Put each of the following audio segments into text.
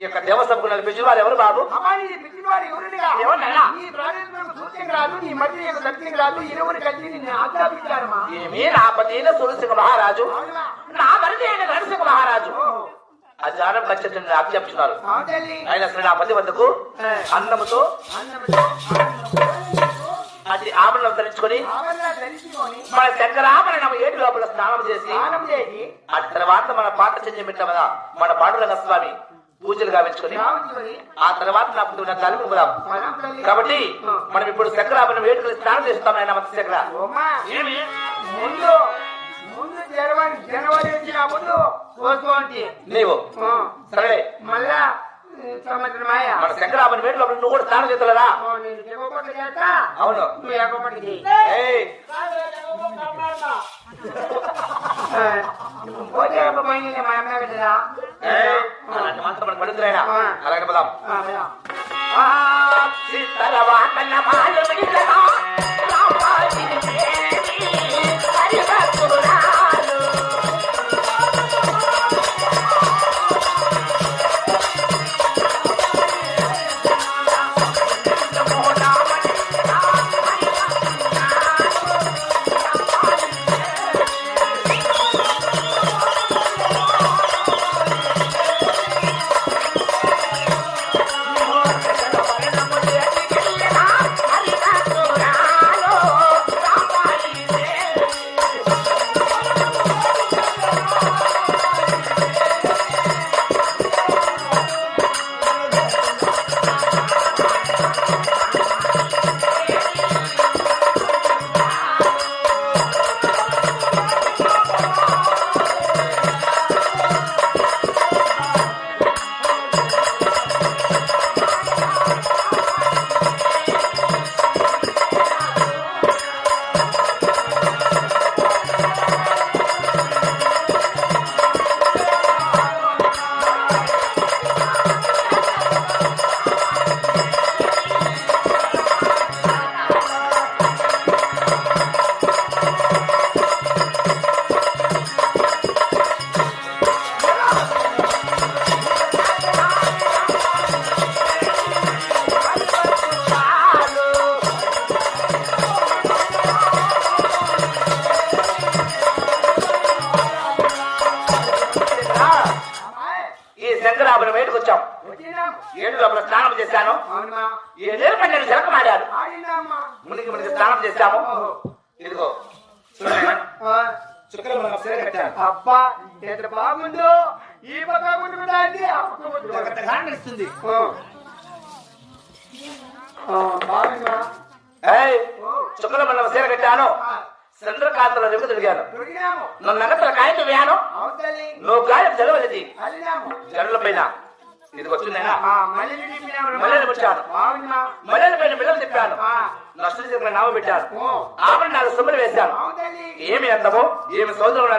ఈ యొక్క దేవసభకు నడిపించిన వారు ఎవరు బాబు? ఏమి నా పతిన సురసింహ మహారాజు. నా మరిది అయిన నరసింహ మహారాజు. అజానం ఖచ్చితంగా తల్లి. ఆయన శ్రీ నా వద్దకు అన్నముతో అది ఆమరణం ధరించుకొని మన నమ్మ ఏటి లోపల స్నానం చేసి ఆ తర్వాత మన పాట చెంది పెట్ట మన పాండురంగ స్వామి పూజలు రావుకొని ఆ తర్వాత నా పుట్టిన తల్లి పోదాం మనం కాబట్టి మనం ఇప్పుడు శంకరామని వేడుకలు స్నానం చేస్తాం ఆయన మత ఏమి? ముందు ముందు జనవరి జనవరి వచ్చిన ముందు కోసుకోండి నీవు. సరే మళ్ళా మన శంకరామని వేడుకలో నువ్వు కూడా స్నానం చేస్తారా నేను ఎగపట్టు చేస్తా అవును. జలకమాడారు ఆడిందమ్మా. మునికి మునికి స్నానం చేశాము ఇదిగో. చూడండి. ఆ, చుక్కలు మనం సీర కట్టాను అబ్బా ఎంత బాగుందో. ఈ పక్క గుంటుకుంటా అండి ఆ పక్క గుంటుకుంటా. ఒకటి కానిస్తుంది ఆ. ఆ, బాగుందా? ఏయ్, చుక్కల మనం సీర కట్టాను. చంద్రకాంతలో రేపు తిరిగాను నన్ను నగతల కాయలు వేయాను. నువ్వు గాయం అల్లినాము. జడల పైన. ఇది వచ్చిందైనా మల్లెలు. బాగుందా? మల్లెల పైన బిల్లలు తిప్పాను నష్టం చేసిన నామ పెట్టాను ఓ. ఆభరణాలు సొమ్ములు వేశాను ఏమి అందమో ఏమి సోదరులు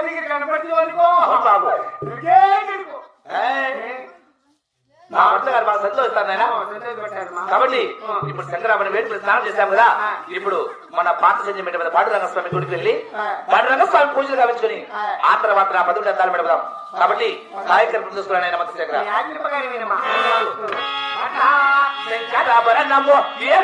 దగ్గర కనపడింది అనుకో బాబు. మా భర్త గారు నాయన. కాబట్టి ఇప్పుడు శంకరామని వేడుకలు స్నానం చేశాం కదా. ఇప్పుడు మన పాత సెంటిమెంట్ మీద పాండురంగ స్వామి గుడికి వెళ్ళి ఆ. పాండురంగ స్వామి పూజలు గావించుకొని ఆ. తర్వాత నా పదులు అద్దాలు పెడదాం కాబట్టి కార్యక్రమం చూసుకున్నాను ఆయన మత శంకర. శంకరాభరణము నేను.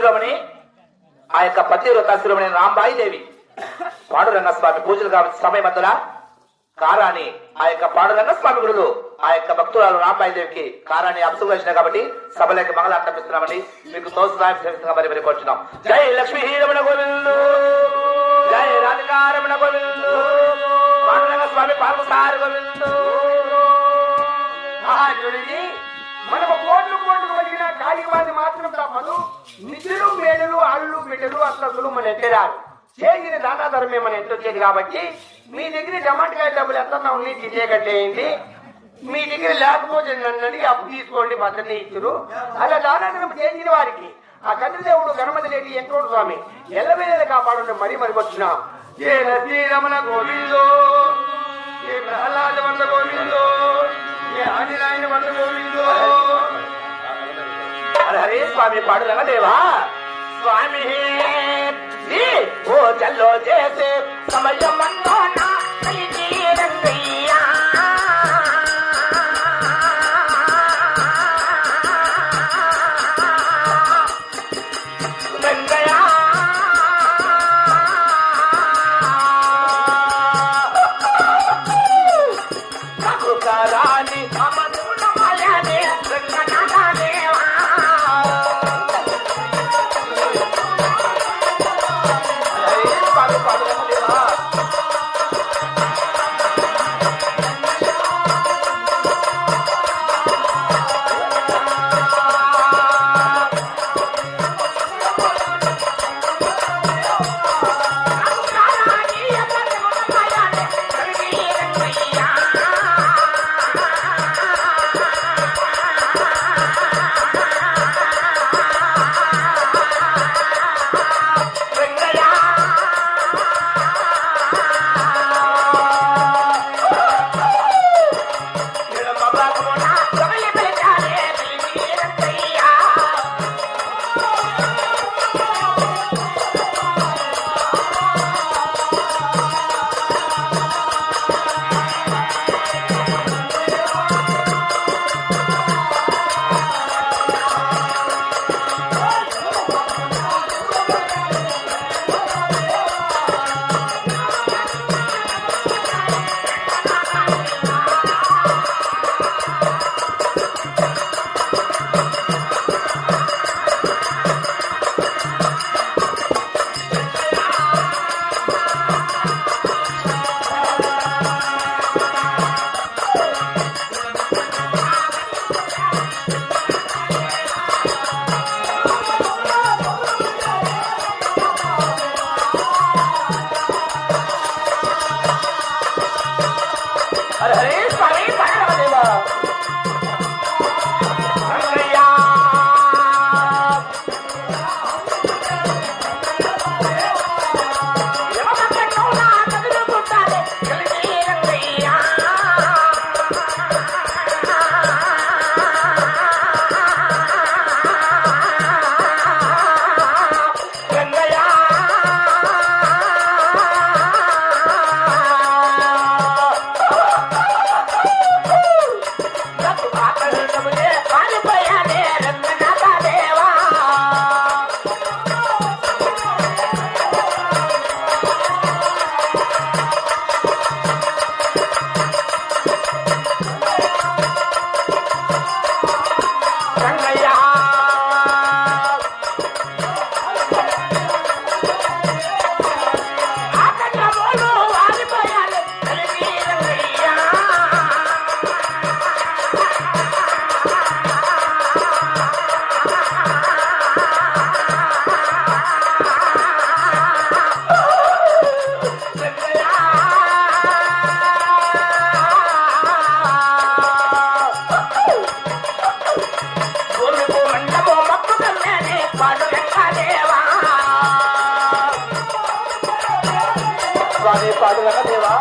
సాత్రి శిరోమణి ఆ యొక్క పతివ్రత శిరోమణి రాంబాయి దేవి పాండురంగ స్వామి పూజలు కావచ్చు సమయం మధ్యలో కారాని ఆ యొక్క పాండురంగ స్వామి గురులు ఆ యొక్క భక్తురాలు రాంబాయి దేవికి కారాన్ని అప్సుగా కాబట్టి సభలోకి మంగళ అర్పిస్తున్నామండి మీకు తోసు సాయం మరి మరి కోరుచున్నాం జై లక్ష్మీ రమణ గోవిల్లు జై రాధికారమణ గోవిందు పాండురంగ స్వామి పార్వసారి గోవిల్లు మహాజుడిని మనకు కోట్లు కోట్లు కలిగిన కాళికవాది మాత్రం తప్పదు నిధులు మేడలు ఆళ్ళు బిడ్డలు అసలు మన ఎత్తరారు. చేసిన దానా మన ఎంత వచ్చేది కాబట్టి మీ దగ్గర టమాటకాయ డబ్బులు ఎంత ఉన్నాయి తీసేయగట్టేయండి మీ దగ్గర లేకపోతే నన్ను అడిగి అప్పు తీసుకోండి భద్రత ఇచ్చురు. అలా దానాధనం చేసిన వారికి ఆ తండ్రి దేవుడు గణపతి లేని ఎంకోడు స్వామి ఎల్లవేళ కాపాడు మరీ మరి వచ్చినాం. ఏ గోవిందో ఏ ప్రహ్లాద వంద గోవిందో ఏ ఆదినాయన వంద గోవిందో. స్వామి పాడురంగ దేవా? స్వామి ఓ జల్లో చేసే సమయమన్నోన కలిగి రంగయ్య. స్వామి పాడుగల దేవా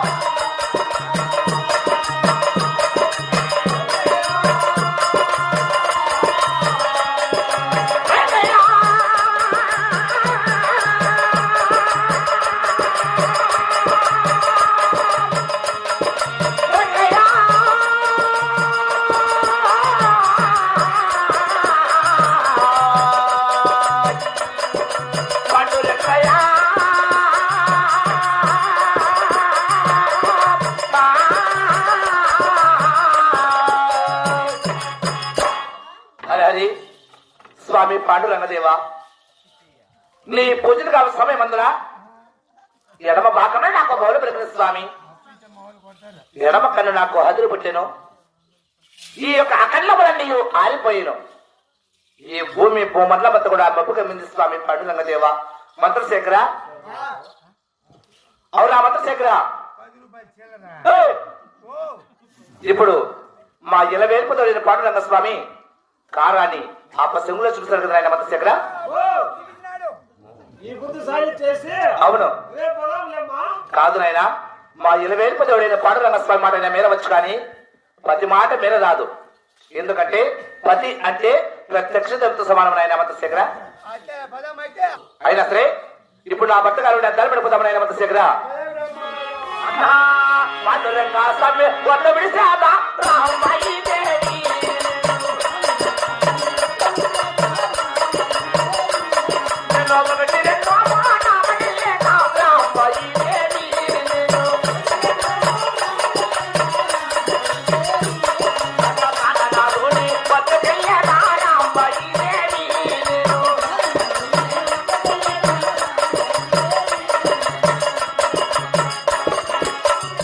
పాండురంగదేవా నీ పూజలు కావాలి సమయం అందున? ఎడమ భాగమే నాకు బౌలు పలికిన స్వామి. ఎడమ కన్ను నాకు హదురు పుట్టెను. ఈ యొక్క అఖండములన్నీ ఆరిపోయిను. ఈ భూమి భూమండల మధ్య కూడా మబ్బు కమ్మింది స్వామి పాండురంగదేవ మంత్రశేఖర? అవునా మంత్రశేఖర! ఇప్పుడు మా ఇలవేల్పుతో పాండురంగ స్వామి కారాన్ని ఆ పశువులో చూస్తారు కదా ఆయన సాయి చేసి అవును. కాదు నాయన మా ఇలవేల్పు దేవుడైన పాండురంగ స్వామి మాట ఆయన మేర వచ్చు కానీ ప్రతి మాట మేర రాదు ఎందుకంటే పతి అంటే ప్రత్యక్ష దేవత సమానం నాయన మంత్రశేఖర అయినా సరే ఇప్పుడు నా భర్త గారు అద్దాలు పడిపోతాం నాయన అన్నా, పాండురంగ స్వామి రామాయి